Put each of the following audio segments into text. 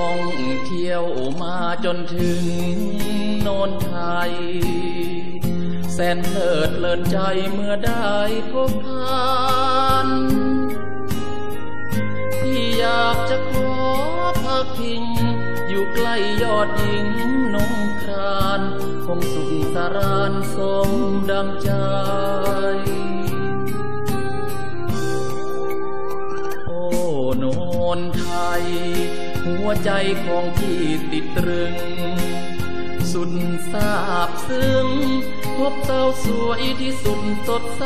ท่องเที่ยวมาจนถึงโนนไทย แสนเพลิดเพลินใจเมื่อได้พบผ่านที่อยากจะขอพักพิง อยู่ใกล้ยอดหญิงนงครานคงสุขสารานสมดังใจโอ้โนนไทย หัวใจของพี่ติดตรึง สุดซาบซึ้งพบสาวสวยที่สุดสดใส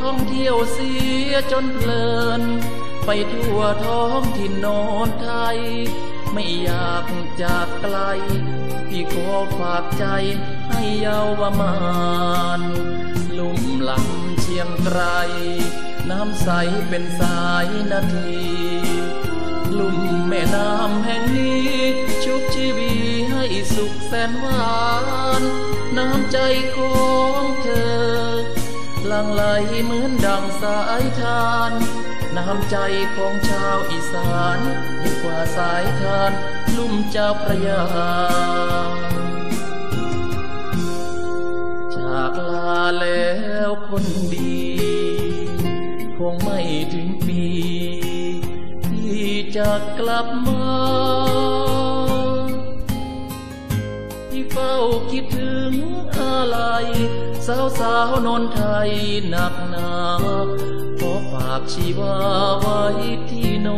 ท่องเที่ยวเสียจนเพลิน ไปทั่วท้องถิ่นโนนไทย ไม่อยากจากไกล พี่ขอฝากใจให้เยาวมานลุ่มลำเชียงไกรน้ำใสเป็นสายนาที มแม่น้ำแห่งนี้ชุบชีวีให้สุขแสนหวาน น้ำใจของเธอลังไหลเหมือนดังสายทาน น้ำใจของชาวอีสานยิ่งกว่าสายทาน ลุ่มเจ้าพระยาจากลาแล้วคนดี คงไม่ถึงปี จะกลับมาที่เฝ้าคิดถึงอะไร สาวสาวนนไทยหนักหนาขอฝากชีวาไว้ที่โน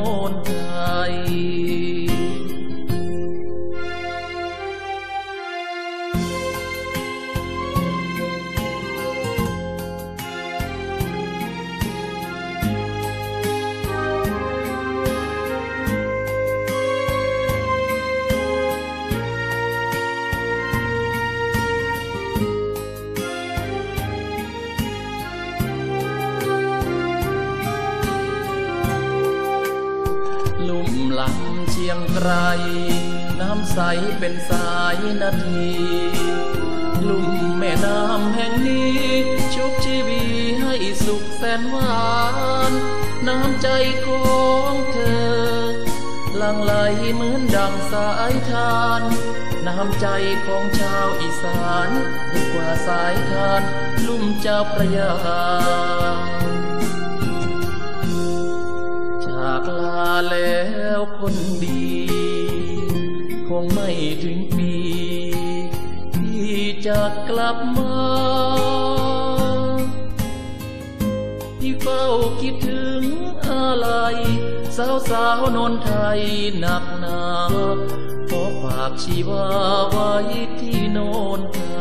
ลุ่มลำเชียงไกรน้ำใสเป็นสายนาทีลุ่มแม่น้ำแห่งนี้ ชุบชีวีให้สุขแสนหวาน น้ำใจของเธอ ลังไหลเหมือนดังสายทาน น้ำใจของชาวอีสานกว่าสายทาน ลุ่มเจ้าพระยาากลาแล้วคนดี คงไม่ถึงปีที่จะกลับมาที่เฝ้าคิดถึงอะไร สาวสาวนนไทยหนักหนาขอฝากชีวาไว้ที่โนนไทย